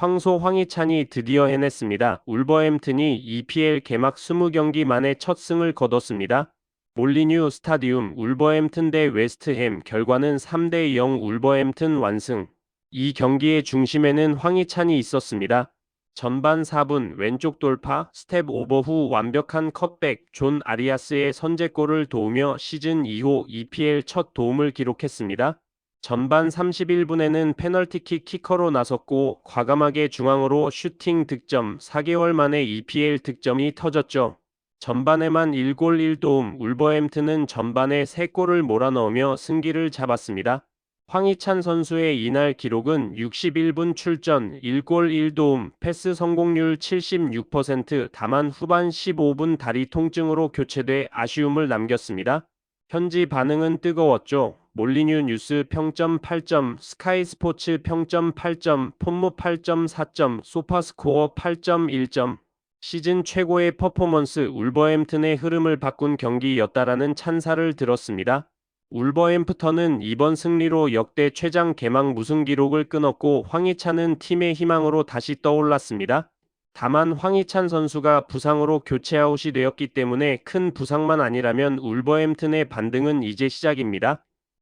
황소 황희찬이 드디어 해냈습니다. 울버햄튼이 EPL 개막 20경기 만에 첫 승을 거뒀습니다. 몰리뉴 스타디움 울버햄튼 대 웨스트햄 결과는 3대 0 울버햄튼 완승. 이 경기의 중심에는 황희찬이 있었습니다. 전반 4분 왼쪽 돌파, 스텝 오버 후 완벽한 컷백, 존 아리아스의 선제골을 도우며 시즌 2호 EPL 첫 도움을 기록했습니다. 전반 31분에는 페널티킥 키커로 나섰고 과감하게 중앙으로 슈팅 득점 4개월 만에 EPL 득점이 터졌죠. 전반에만 1골 1도움 울버햄튼은 전반에 3골을 몰아넣으며 승기를 잡았습니다. 황희찬 선수의 이날 기록은 61분 출전 1골 1도움 패스 성공률 76% 다만 후반 15분 다리 통증으로 교체돼 아쉬움을 남겼습니다. 현지 반응은 뜨거웠죠. 몰리뉴 뉴스 평점 8점, 스카이 스포츠 평점 8점, 폰모 8점 4점, 소파스코어 8점 1점. 시즌 최고의 퍼포먼스 울버햄튼의 흐름을 바꾼 경기였다라는 찬사를 들었습니다. 울버햄프턴은 이번 승리로 역대 최장 개막 무승 기록을 끊었고 황희찬은 팀의 희망으로 다시 떠올랐습니다. 다만 황희찬 선수가 부상으로 교체 아웃이 되었기 때문에 큰 부상만 아니라면 울버햄튼의 반등은 이제 시작입니다.